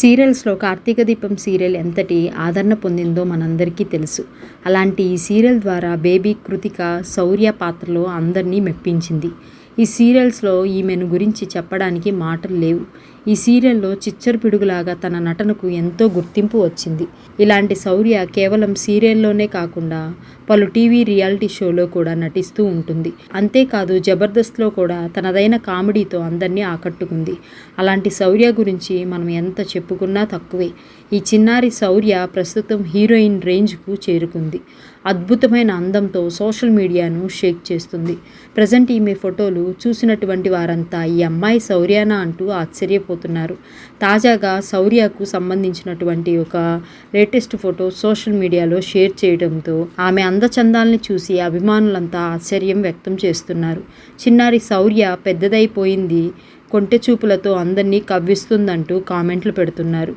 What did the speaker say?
సీరియల్స్లో కార్తీక దీపం సీరియల్ ఎంతటి ఆదరణ పొందిందో మనందరికీ తెలుసు. అలాంటి ఈ సీరియల్ ద్వారా బేబీ కృతిక శౌర్య పాత్రలో అందరినీ మెప్పించింది. ఈ సీరియల్స్లో ఈమెను గురించి చెప్పడానికి మాటలు లేవు. ఈ సీరియల్లో చిచ్చరు పిడుగులాగా తన నటనకు ఎంతో గుర్తింపు వచ్చింది. ఇలాంటి శౌర్య కేవలం సీరియల్లోనే కాకుండా పలు టీవీ రియాలిటీ షోలో కూడా నటిస్తూ ఉంటుంది. అంతేకాదు జబర్దస్త్లో కూడా తనదైన కామెడీతో అందరినీ ఆకట్టుకుంది. అలాంటి శౌర్య గురించి మనం ఎంత చెప్పుకున్నా తక్కువే. ఈ చిన్నారి శౌర్య ప్రస్తుతం హీరోయిన్ రేంజ్కు చేరుకుంది. అద్భుతమైన అందంతో సోషల్ మీడియాను షేక్ చేస్తుంది. ప్రజెంట్ ఈమె ఫోటోలు చూసినటువంటి వారంతా ఈ అమ్మాయి శౌర్యనా అంటూ ఆశ్చర్యపోతున్నారు. తాజాగా శౌర్యకు సంబంధించినటువంటి ఒక లేటెస్ట్ ఫోటో సోషల్ మీడియాలో షేర్ చేయడంతో ఆమె అందచందాల్ని చూసి అభిమానులంతా ఆశ్చర్యం వ్యక్తం చేస్తున్నారు. చిన్నారి శౌర్య పెద్దదైపోయింది కొంటె చూపులతో అందరినీ కవ్విస్తుందంటూ కామెంట్లు పెడుతున్నారు.